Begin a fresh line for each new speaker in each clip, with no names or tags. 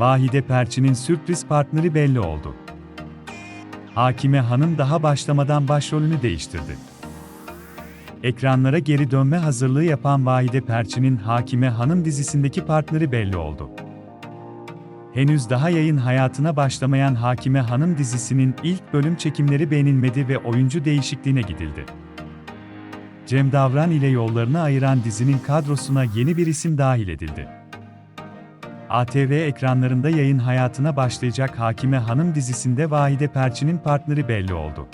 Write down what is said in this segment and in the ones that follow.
Vahide Perçin'in sürpriz partneri belli oldu. Hakime Hanım daha başlamadan başrolünü değiştirdi. Ekranlara geri dönme hazırlığı yapan Vahide Perçin'in Hakime Hanım dizisindeki partneri belli oldu. Henüz daha yayın hayatına başlamayan Hakime Hanım dizisinin ilk bölüm çekimleri beğenilmedi ve oyuncu değişikliğine gidildi. Cem Davran ile yollarını ayıran dizinin kadrosuna yeni bir isim dahil edildi. ATV ekranlarında yayın hayatına başlayacak Hakime Hanım dizisinde Vahide Perçin'in partneri belli oldu.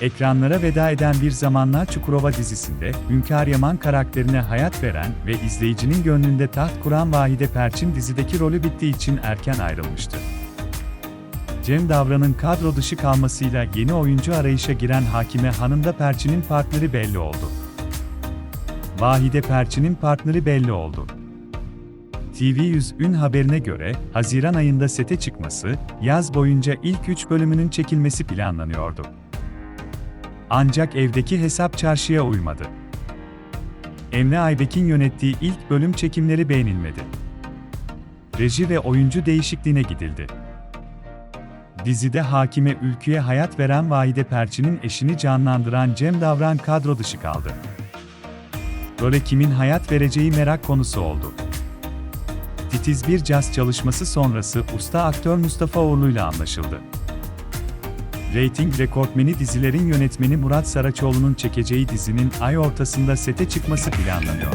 Ekranlara veda eden Bir Zamanlar Çukurova dizisinde, Hünkar Yaman karakterine hayat veren ve izleyicinin gönlünde taht kuran Vahide Perçin dizideki rolü bittiği için erken ayrılmıştı. Cem Davran'ın kadro dışı kalmasıyla yeni oyuncu arayışa giren Hakime Hanım da Perçin'in partneri belli oldu. Vahide Perçin'in partneri belli oldu. TV100 ün haberine göre, Haziran ayında sete çıkması, yaz boyunca ilk 3 bölümünün çekilmesi planlanıyordu. Ancak evdeki hesap çarşıya uymadı. Emre Aybek'in yönettiği ilk bölüm çekimleri beğenilmedi. Reji ve oyuncu değişikliğine gidildi. Dizide hakime ülküye hayat veren Vahide Perçin'in eşini canlandıran Cem Davran kadro dışı kaldı. Role kimin hayat vereceği merak konusu oldu. Titiz bir caz çalışması sonrası usta aktör Mustafa Uğurlu'yla anlaşıldı. Rating rekortmeni dizilerin yönetmeni Murat Saraçoğlu'nun çekeceği dizinin ay ortasında sete çıkması planlanıyor.